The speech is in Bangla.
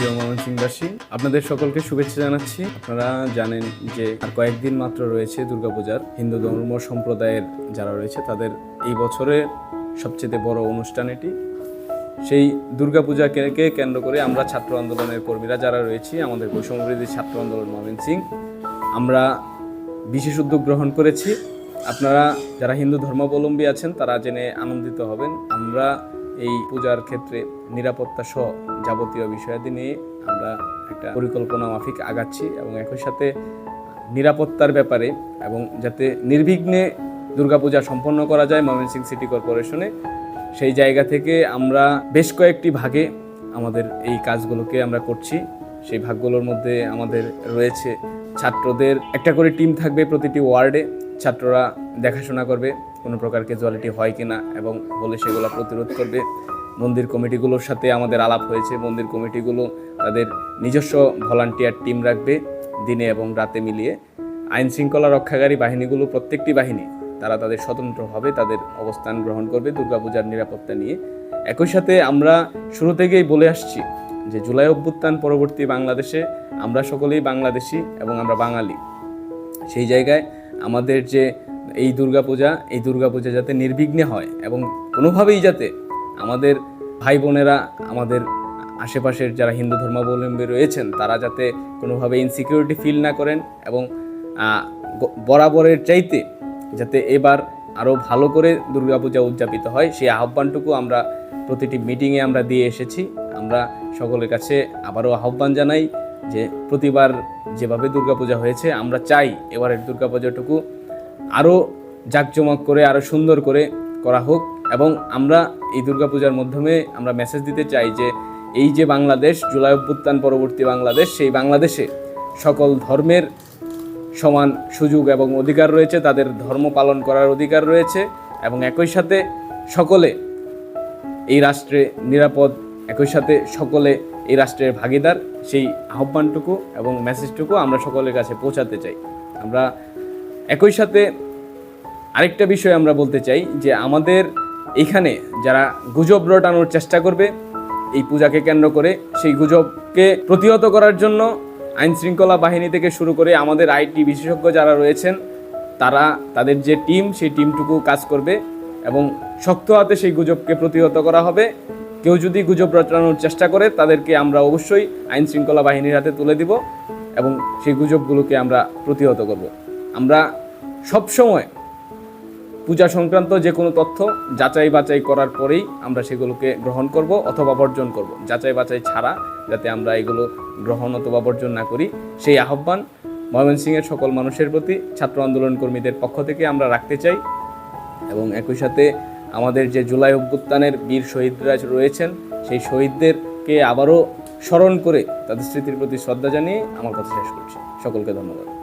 প্রিয় ময়মনসিংহবাসী, আপনাদের সকলকে শুভেচ্ছা জানাচ্ছি। আপনারা জানেন যে আর কয়েকদিন মাত্র রয়েছে দুর্গাপূজার। হিন্দু ধর্ম সম্প্রদায়ের যারা রয়েছে, তাদের এই বছরের সবচেয়ে বড় অনুষ্ঠান এটি। সেই দুর্গাপূজাকে কেন্দ্র করে আমরা ছাত্র আন্দোলনের কর্মীরা যারা রয়েছি, আমাদের বৈষম্যবিরোধী ছাত্র আন্দোলন ময়মনসিং আমরা বিশেষ উদ্যোগ গ্রহণ করেছি। আপনারা যারা হিন্দু ধর্মাবলম্বী আছেন, তারা জেনে আনন্দিত হবেন। আমরা এই পূজার ক্ষেত্রে নিরাপত্তা সহ যাবতীয় বিষয়াদি নিয়ে আমরা একটা পরিকল্পনা মাফিক আগাচ্ছি এবং একই সাথে নিরাপত্তার ব্যাপারে এবং যাতে নির্বিঘ্নে দুর্গাপূজা সম্পন্ন করা যায় ময়মনসিং সিটি কর্পোরেশনে, সেই জায়গা থেকে আমরা বেশ কয়েকটি ভাগে আমাদের এই কাজগুলোকে আমরা করছি। সেই ভাগগুলোর মধ্যে আমাদের রয়েছে ছাত্রদের, একটা করে টিম থাকবে প্রতিটি ওয়ার্ডে ছাত্ররা দেখাশোনা করবে, কোনো প্রকার ক্যাজুয়ালিটি হয় কি না এবং হলে সেগুলো প্রতিরোধ করবে। মন্দির কমিটিগুলোর সাথে আমাদের আলাপ হয়েছে। মন্দির কমিটিগুলো তাদের নিজস্ব ভলান্টিয়ার টিম রাখবে দিনে এবং রাতে মিলিয়ে। আইন শৃঙ্খলা রক্ষাকারী বাহিনীগুলো প্রত্যেকটি বাহিনী, তারা তাদের স্বতন্ত্রভাবে তাদের অবস্থান গ্রহণ করবে দুর্গাপূজার নিরাপত্তা নিয়ে। একই সাথে আমরা শুরু থেকেই বলে আসছি যে জুলাই অভ্যুত্থান পরবর্তী বাংলাদেশে আমরা সকলেই বাংলাদেশি এবং আমরা বাঙালি। সেই জায়গায় আমাদের যে এই দুর্গাপূজা এই দুর্গাপূজা যাতে নির্বিঘ্নে হয় এবং কোনোভাবেই যাতে আমাদের ভাই বোনেরা আমাদের আশেপাশের যারা হিন্দু ধর্মাবলম্বী রয়েছেন, তারা যাতে কোনোভাবে ইনসিকিউরিটি ফিল না করেন এবং বরাবরের চাইতে যাতে এবার আরও ভালো করে দুর্গাপূজা উদযাপিত হয়, সেই আহ্বানটুকু আমরা প্রতিটি মিটিংয়ে আমরা দিয়ে এসেছি। আমরা সকলের কাছে আবারও আহ্বান জানাই যে প্রতিবার যেভাবে দুর্গাপূজা হয়েছে, আমরা চাই এবারের দুর্গাপূজাটুকু আরও জাঁকজমক করে, আরও সুন্দর করে করা হোক এবং আমরা এই দুর্গাপূজার মাধ্যমে আমরা মেসেজ দিতে চাই যে এই যে বাংলাদেশ, জুলাই অভ্যুত্থান পরবর্তী বাংলাদেশ, সেই বাংলাদেশে সকল ধর্মের সমান সুযোগ এবং অধিকার রয়েছে, তাদের ধর্ম পালন করার অধিকার রয়েছে এবং একই সাথে সকলে এই রাষ্ট্রে নিরাপদ একই সাথে সকলে এই রাষ্ট্রের ভাগিদার। সেই আহ্বানটুকু এবং মেসেজটুকু আমরা সকলের কাছে পৌঁছাতে চাই। আমরা একই সাথে আরেকটা বিষয় আমরা বলতে চাই যে আমাদের এখানে যারা গুজব রটানোর চেষ্টা করবে, এই পূজাকে কেন্দ্র করে সেই গুজবকে প্রতিহত করার জন্য আইন শৃঙ্খলা বাহিনী থেকে শুরু করে আমাদের আইটি বিশেষজ্ঞ যারা রয়েছেন, তারা, তাদের যে টিম, সেই টিমটুকু কাজ করবে এবং শক্ত হাতে সেই গুজবকে প্রতিহত করা হবে। কেউ যদি গুজব রটানোর চেষ্টা করে, তাদেরকে আমরা অবশ্যই আইন শৃঙ্খলা বাহিনীর হাতে তুলে দিব এবং সেই গুজবগুলোকে আমরা প্রতিহত করব। আমরা সবসময় পূজা সংক্রান্ত যে কোনো তথ্য যাচাই বাছাই করার পরেই আমরা সেগুলোকে গ্রহণ করব অথবা বর্জন করব। যাচাই বাছাই ছাড়া যাতে আমরা এগুলো গ্রহণ অথবা বর্জন না করি, সেই আহ্বান ময়মনসিংহের সকল মানুষের প্রতি, ছাত্র আন্দোলন কর্মীদের পক্ষ থেকে আমরা রাখতে চাই এবং একই সাথে আমাদের যে জুলাই অভ্যুত্থানের বীর শহীদরা রয়েছেন, সেই শহীদদেরকে আবারও স্মরণ করে তাদের স্মৃতির প্রতি শ্রদ্ধা জানিয়ে আমার কথা শেষ করছি। সকলকে ধন্যবাদ।